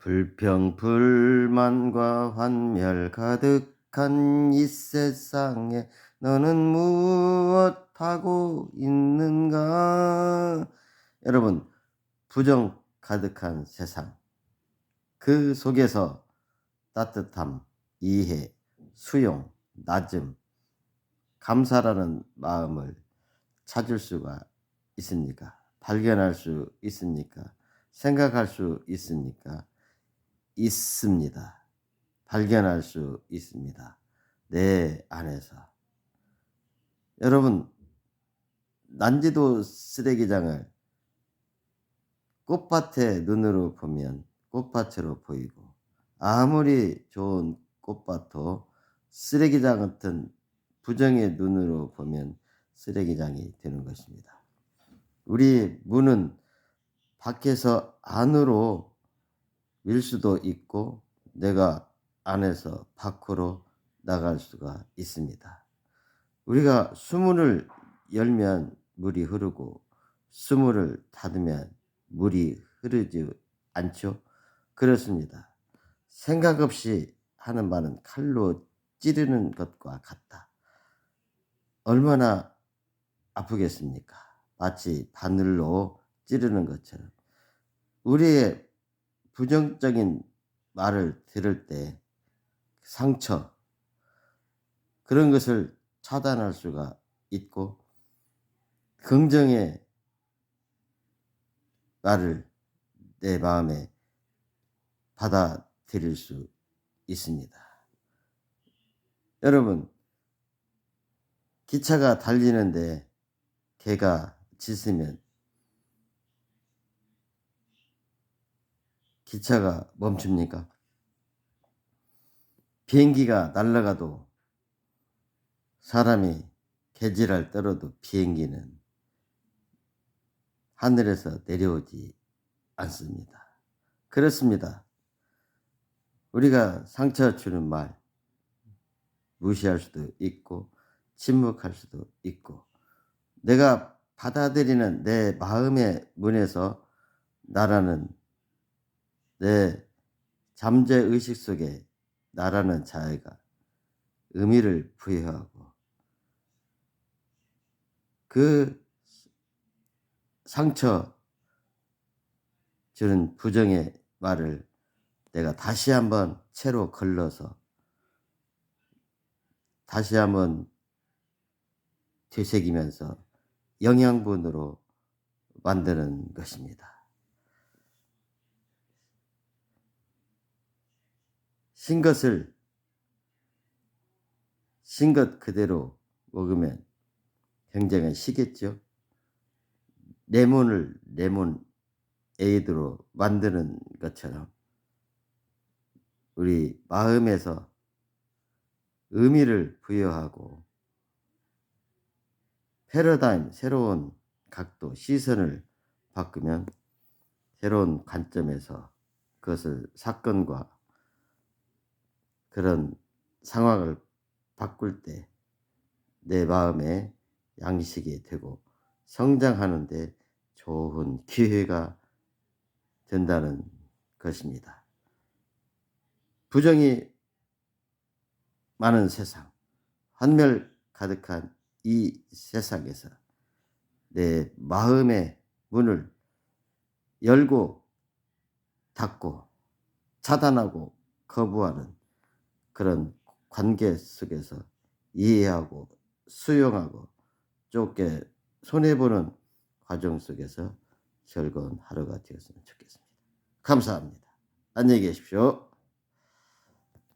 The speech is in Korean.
불평 불만과 환멸 가득한 이 세상에 너는 무엇하고 있는가? 여러분, 부정 가득한 세상. 그 속에서 따뜻함, 이해, 수용, 낮음, 감사라는 마음을 찾을 수가 있습니까? 발견할 수 있습니까? 생각할 수 있습니까? 있습니다. 발견할 수 있습니다. 내 안에서. 여러분, 난지도 쓰레기장을 꽃밭의 눈으로 보면 꽃밭으로 보이고, 아무리 좋은 꽃밭도 쓰레기장 같은 부정의 눈으로 보면 쓰레기장이 되는 것입니다. 우리 문은 밖에서 안으로 밀 수도 있고 내가 안에서 밖으로 나갈 수가 있습니다. 우리가 수문을 열면 물이 흐르고 수문을 닫으면 물이 흐르지 않죠? 그렇습니다. 생각 없이 하는 말은 칼로 찌르는 것과 같다. 얼마나 아프겠습니까? 마치 바늘로 찌르는 것처럼. 우리의 부정적인 말을 들을 때 상처, 그런 것을 차단할 수가 있고, 긍정의 말을 내 마음에 받아들일 수 있습니다. 여러분, 기차가 달리는데 개가 짖으면 기차가 멈춥니까? 비행기가 날아가도 사람이 개지랄 떨어도 비행기는 하늘에서 내려오지 않습니다. 그렇습니다. 우리가 상처 주는 말 무시할 수도 있고 침묵할 수도 있고 내가 받아들이는 내 마음의 문에서 나라는 내 잠재 의식 속에 나라는 자아가 의미를 부여하고 그 상처 주는 부정의 말을 내가 다시 한번 채로 걸러서 다시 한번 되새기면서 영양분으로 만드는 것입니다. 신 것을 신것 그대로 먹으면 굉장히 시겠죠. 레몬을 레몬 에이드로 만드는 것처럼 우리 마음에서 의미를 부여하고 패러다임, 새로운 각도, 시선을 바꾸면 새로운 관점에서 그것을 사건과 그런 상황을 바꿀 때 내 마음에 양식이 되고 성장하는데 좋은 기회가 된다는 것입니다. 부정이 많은 세상, 환멸 가득한 이 세상에서 내 마음의 문을 열고 닫고 차단하고 거부하는 그런 관계 속에서 이해하고 수용하고 좁게 손해보는 과정 속에서 즐거운 하루가 되었으면 좋겠습니다. 감사합니다. 안녕히 계십시오.